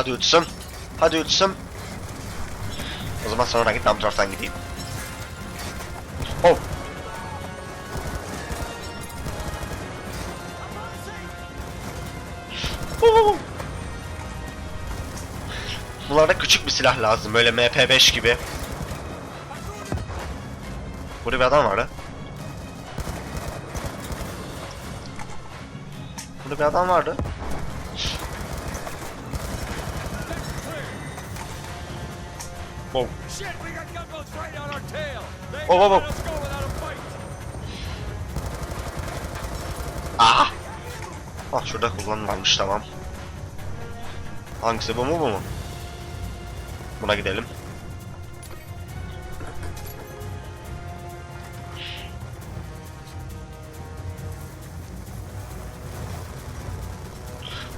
Hadi uçsun. Hadi uçsun. O zaman sonra git bu taraftan gideyim. Oh. Oh. Bunlarda küçük bir silah lazım. Böyle MP5 gibi. Burada bir adam vardı. Burada bir adam vardı. Go without a fight. Aha! Ah şurada kullanılmamış tamam. Hangisi bu mu bu mu? Buna gidelim.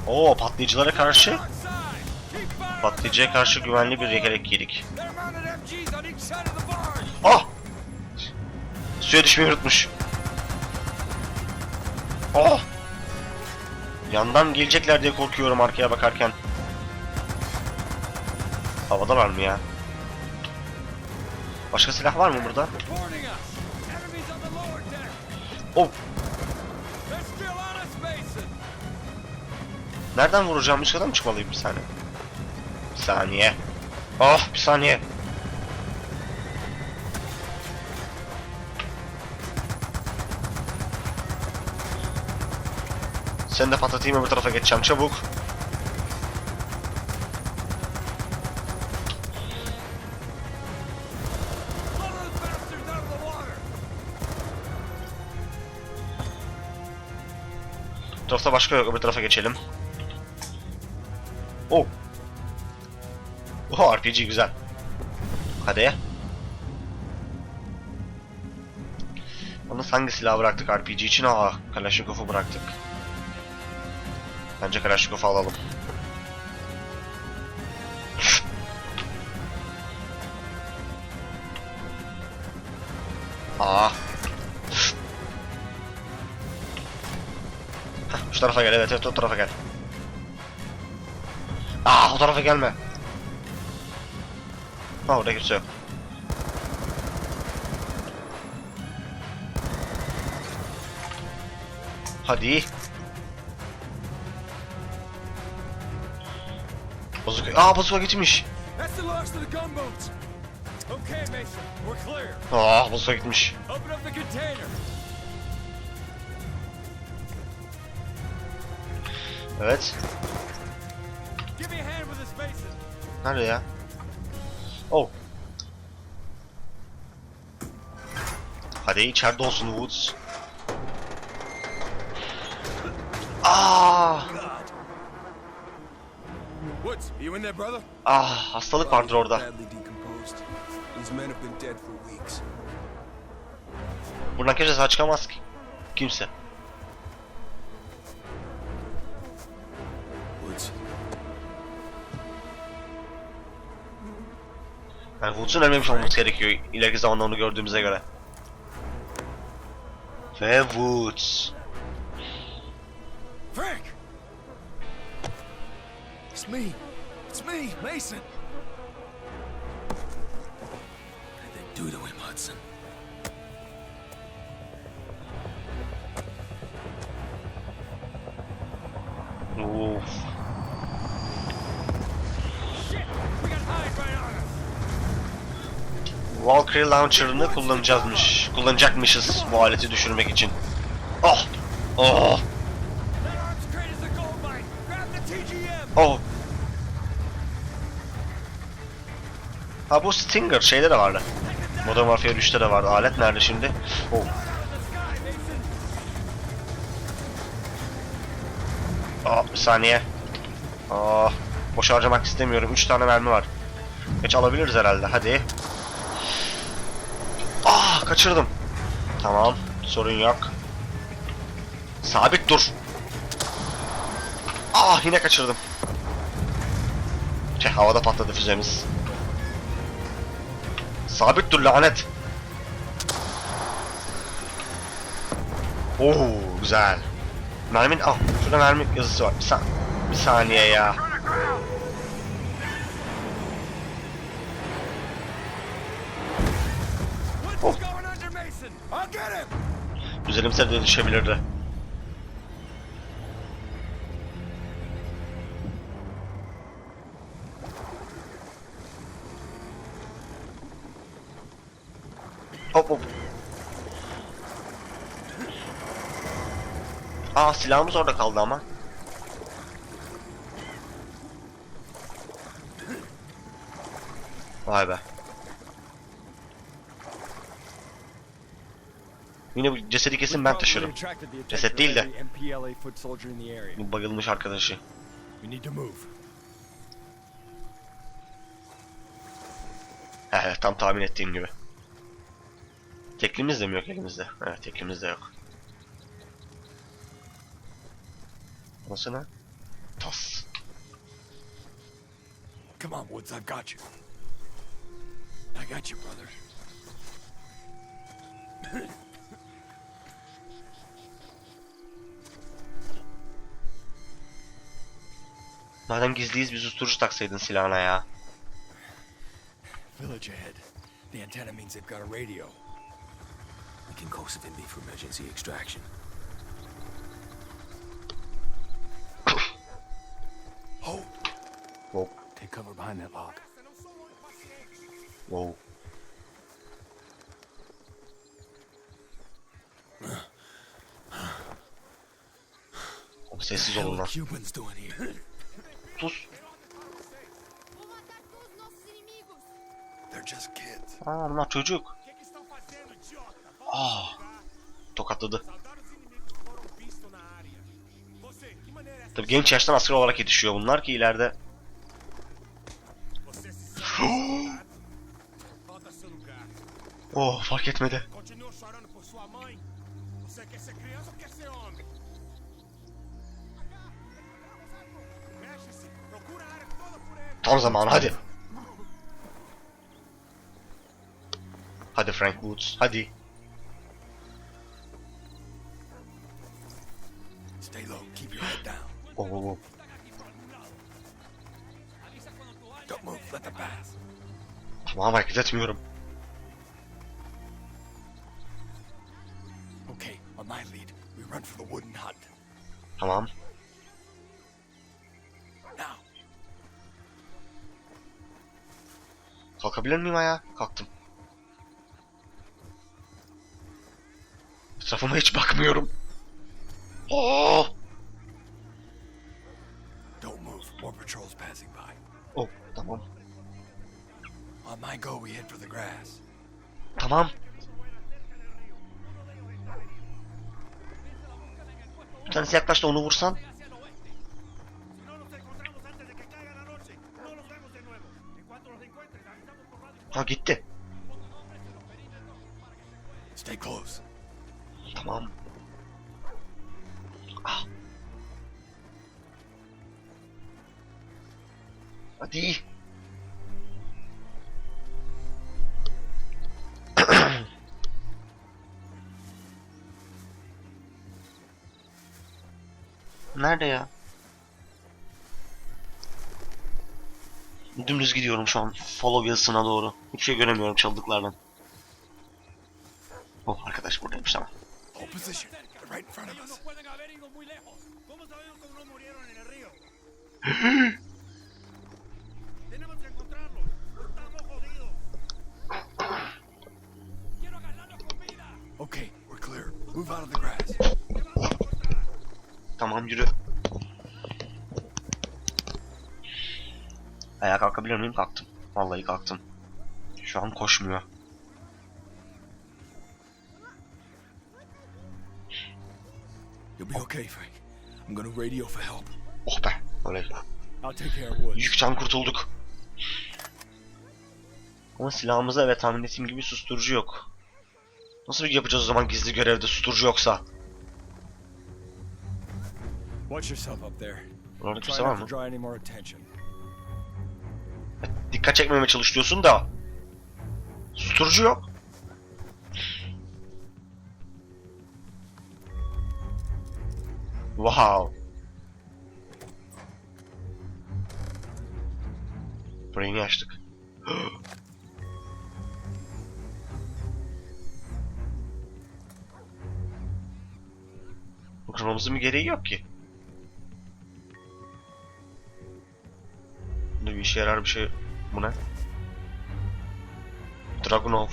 Oo patlayıcılara karşı. Patlayıcıya karşı güvenli bir of the barge. Ah! Suya düşmeyi unutmuş. Oh! Yandan gelecekler diye korkuyorum arkaya bakarken. Havadalar mı ya? Başka silah var mı burada? Oh! Nereden vuracağım? Üst kata mı çıkmalıyım bir saniye? Saniye. Oh! Bir saniye. Seni de patlatayım öbür tarafa geçeceğim çabuk. Tarafta başka yok. Öbür tarafa geçelim. RPG güzel. Hadi. Onu hangi silah bıraktık RPG için? Aa, Kalashnikov'u bıraktık. Bence Kalashnikov'u alalım. Aa. Heh, şu tarafa gel evet evet o tarafa gel. Aa o tarafa gelme. Gunboats. Okay, Mason. We're clear. Aa bazuka gitmiş. Up the container. Evet. Nerede ya? Hadi içeride olsun Woods. Aa! Woods, you in there, brother? Ah, hastalık vardır orada. Buradan kimse sağ çıkamaz ki. Kimse. Woods. Yani Woods'un ölmemiş olması gerekiyor ileriki zamanda onu gördüğümüze göre. Ve Frank! It's me. It's me, Mason. What did they do to him, Hudson? Uf. Valkyrie Launcher'ını kullanacağızmış. Kullanacakmışız bu aleti düşürmek için. Oh! Oh! Oh! Ha bu Stinger şeyde de vardı. Modern Warfare 3'te de vardı. Alet nerede şimdi? Oh. Aa, bir saniye. Aa, boş harcamak istemiyorum. 3 tane mermi var. Geç alabiliriz herhalde. Hadi. Ah, kaçırdım. Tamam, sorun yok. Sabit dur. Ah, yine kaçırdım. Şey, havada patladı füzemiz. Sabit dur lanet. Oo, güzel. Mermin al. Şurada mermi yazısı var. Bir, sa- bir saniye ya. Üzerimize de düşebilirdi. Hop hop. Aa silahımız orada kaldı ama. Vay be. Yine bu cesedi kesin ben taşırım. Ceset değil de. Bu bayılmış arkadaşı. He tam tahmin ettiğim gibi. Teklimiz de mi yok elimizde? Evet teklimiz de yok. Nasıl ne? Tas. Come on, Woods, I've got you. I got you, brother. Madem gizliyiz bir susturucu taksaydın silahına ya. Village ahead. The antenna means they've got a radio. We can call Savimbi for emergency extraction. Hold! Whoa. Take cover behind that log. Whoa. Oğlum Sessiz olun lan. Cubans doing here? Sus. Vou matar todos os nossos inimigos. They're just kids. Aa bunlar çocuk. Aa. Tokatladı. É essa? Tabi genç yaştan asker olarak yetişiyor bunlar ki ileride. Oh fark etmedi. Tam zamanı hadi. Hadi Frank Woods hadi. Stay low. Keep your head down. Oh, oh, oh. Don't move. Let them pass. Tamam hareket etmiyorum. Okay, on my lead, we run for the wooden hut. Tamam. Kalkabilir miyim ayağa? Kalktım. Etrafıma hiç bakmıyorum. Oh! don't move. More patrols passing by. Oh, tamam. On my go, we head for the grass. Tamam. Bir tanesi yaklaştı onu vursan. Ha gitti. Stay close. Tamam. Ah. Hadi. Nerede ya? Dümdüz gidiyorum şu an. Follow Wilson'a doğru. Hiçbir şey göremiyorum çaldıklardan. Oh arkadaş buradaymış tamam. Okay, we're clear. Move out of the grass. Tamam yürü. Ayağa kalkabilir miyim? Kalktım. Vallahi kalktım. Şu an koşmuyor. You'll be okay, Frank. I'm gonna radio for help. Oh be. Öyle. I'll take care of Woods. Yük can kurtulduk. Ama silahımızda evet tahmin ettiğim gibi susturucu yok. Nasıl yapacağız o zaman gizli görevde susturucu yoksa? Watch yourself up there. Orada kimse var mı? Dikkat çekmemeye çalışıyorsun da. Susturucu yok. Wow. Burayı niye açtık? Kırmamızın bir gereği yok ki. Bunda bir işe yarar bir şey... Bu ne? Dragunov.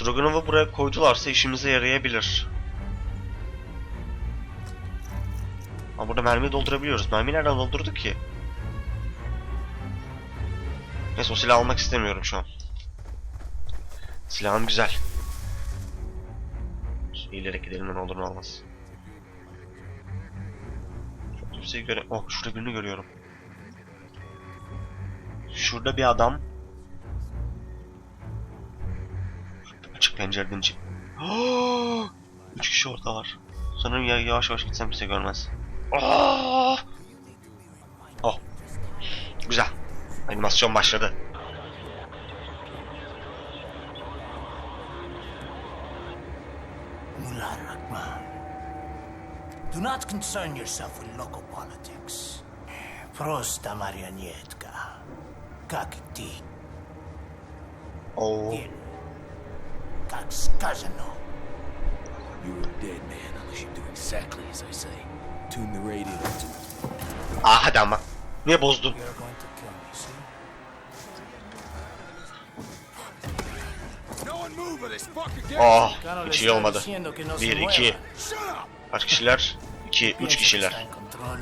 Dragunov'u buraya koydularsa işimize yarayabilir. Ama burada mermiyi doldurabiliyoruz. Mermiyi nereden doldurduk ki? Neyse o silahı almak istemiyorum şu an. Silahım güzel. Şu ileri gidelim ne olur ne olmaz. Çok kimseyi göre... Oh şurada birini görüyorum. Şurada bir adam. Açık pencereden içi. Üç kişi orada var. Sanırım ya yavaş yavaş gitsem kimse görmez. Oh! Oh. Güzel. Animasyon başladı. Do not concern yourself with local politics. Prosta marionetka Как ты, Oo. как сказано. You're a dead man unless you do exactly as I say. Tune the radio to Ah hadi ama. Niye bozdun? You're going to kill me, see? No one move or this fucker gets Oh, Claro, le hiç iyi estoy olmadı. diciendo que no se Bir, mueva. iki. Shut up! Kaç kişiler? İki, üç Piensa que kişiler. está en control,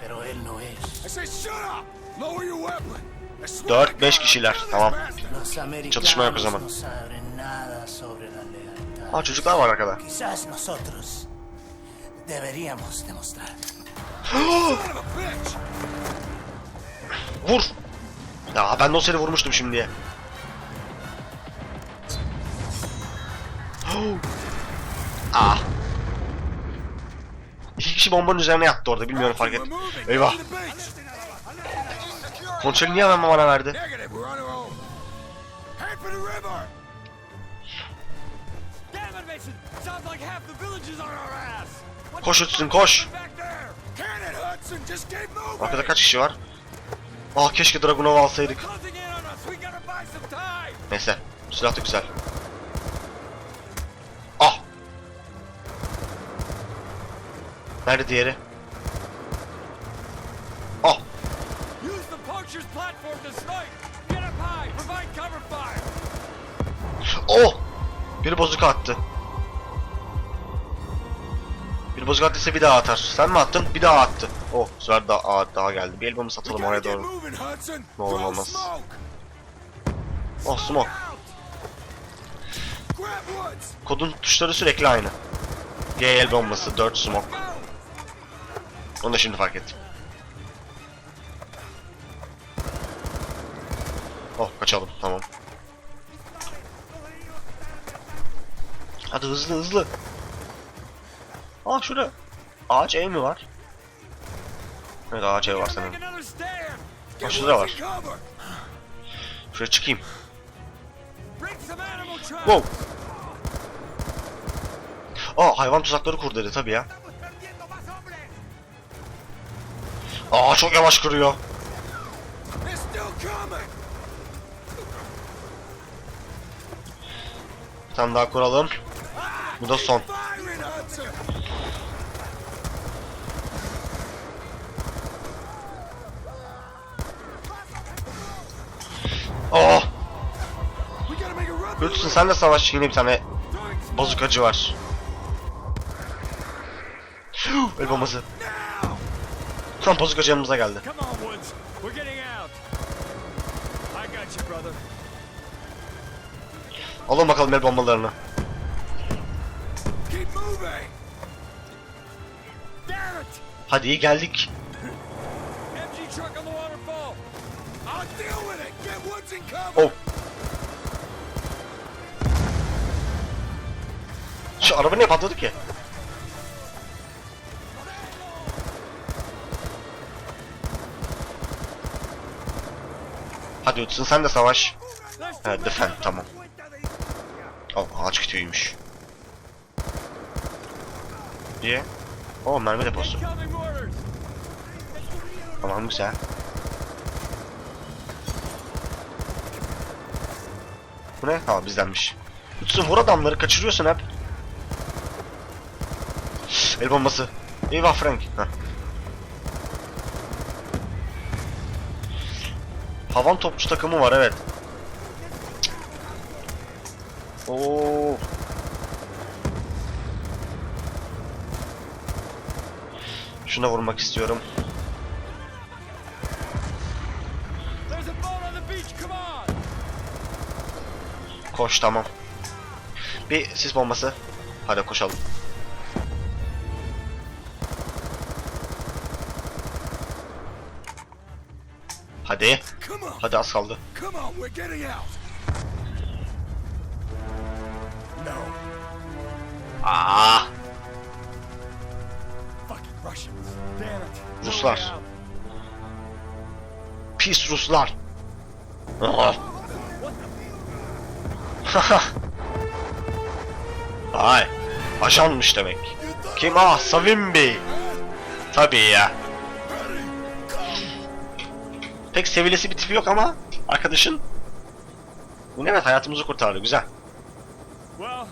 pero él no es. I say shut up! Lower your weapon! I swear Dört, to beş God, kişiler, tamam. Çatışma yok o zaman. Aa çocuklar var arkada. Vur! Ya ben de o seni vurmuştum şimdiye. ah. İki kişi bombanın üzerine yattı orada bilmiyorum fark et. Eyvah. Kontrolü niye hemen bana verdi? Koş Hudson, koş. Arkada kaç kişi var? Ah keşke Dragunov'u alsaydık. Neyse. Silah da güzel. Ah! Nerede diğeri? Ah! Use poacher's platform snipe! Get up high! Provide cover fire! Oh! Biri bozuk attı. Bir bozuk attıysa bir daha atar. Sen mi attın? Bir daha attı. Oh, bu sefer daha, daha geldi. Bir elbamı satalım oraya doğru. Ne olur olmaz. Oh, smoke. Kodun tuşları sürekli aynı. G el bombası, 4 smoke. Onu da şimdi fark ettim. Kaçalım. Tamam. Hadi hızlı hızlı. Aa şurada. Ağaç ev mi var? Evet ağaç ev var sanırım. Aa şurada var. Şuraya çıkayım. Wow. Aa hayvan tuzakları kur dedi tabii ya. Aa çok yavaş kırıyor. Bir tane daha kuralım. Bu da son. Oh! Lütfen sen de savaş. Yine bir tane bozukacı var. El bombası. Tam bozukacı yanımıza geldi. Alın bakalım el bombalarını. Hadi iyi geldik. Oh. Şu araba niye patladı ki? Hadi Hudson sen de savaş. Evet defend tamam. Oh ağaç kütüğüymüş. Diye. Oh mermi deposu. Tamam güzel. Bu ne? Ha bizdenmiş. Hudson vur adamları kaçırıyorsun hep. El bombası. Eyvah Frank. Heh. Havan topçu takımı var evet. Oo. Şuna vurmak istiyorum. Koş tamam. Bir sis bombası. Hadi koşalım. Hadi. Hadi az kaldı. No. Aa, Fucking Russians. Damn it. Ruslar. Pis Ruslar. Aa. Ay, ajanmış demek. Kim? Ah, Savin Bey. Tabii ya. Pek sevilesi bir tipi yok ama arkadaşın. Bu evet hayatımızı kurtardı güzel. Got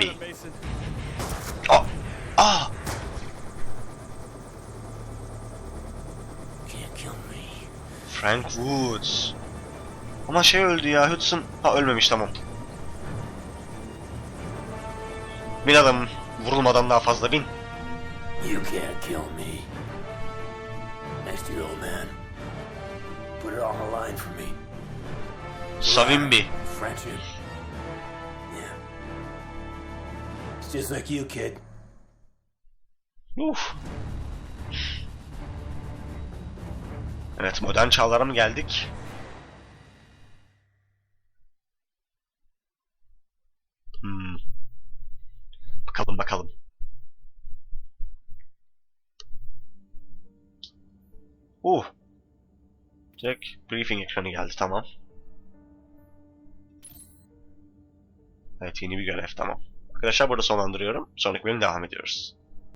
Bey. Aa, aa, Can't kill me. Frank Woods. Ama şey öldü ya Hudson. Ha ölmemiş tamam. Bin adam vurulmadan daha fazla bin. You can't kill me. Next to you, old man. Put it on the line for me. Savimbi. Friendship. Just like you, kid. Uf. Evet modern çağlara mı geldik? Hmm. Bakalım bakalım. Uh. Direkt briefing ekranı geldi tamam. Evet yeni bir görev tamam. Arkadaşlar burada sonlandırıyorum. Sonraki bölüm devam ediyoruz.